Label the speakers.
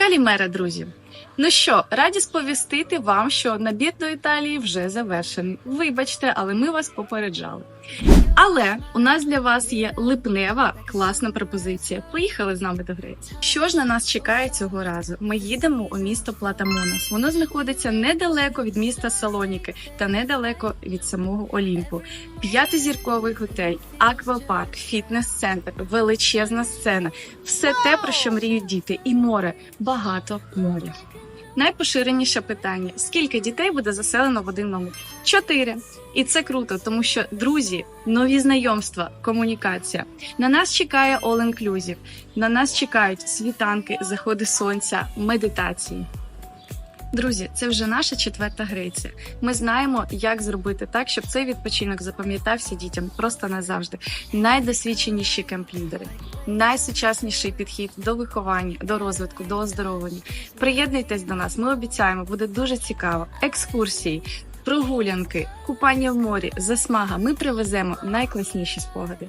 Speaker 1: Калімера, друзі! Ну що, раді сповістити вам, що набір до Італії вже завершений. Вибачте, але ми вас попереджали. Але у нас для вас є липнева класна пропозиція. Поїхали з нами до Греції. Що ж на нас чекає цього разу? Ми їдемо у місто Платамонас. Воно знаходиться недалеко від міста Салоніки та недалеко від самого Олімпу. П'ятизірковий готель, аквапарк, фітнес-центр, величезна сцена все те, про що мріють діти, і море, багато моря. Найпоширеніше питання: скільки дітей буде заселено в один номер? Чотири. І це круто, тому що друзі, нові знайомства, комунікація. На нас чекає all inclusive, На нас чекають світанки, заходи сонця, медитації. Друзі, це вже наша четверта Греція. Ми знаємо, як зробити так, щоб цей відпочинок запам'ятався дітям просто назавжди. Найдосвідченіші кемп-лідери, найсучасніший підхід до виховання, до розвитку, до оздоровлення. Приєднуйтесь до нас. Ми обіцяємо, буде дуже цікаво. Екскурсії, прогулянки, купання в морі, засмага. Ми привеземо найкласніші спогади.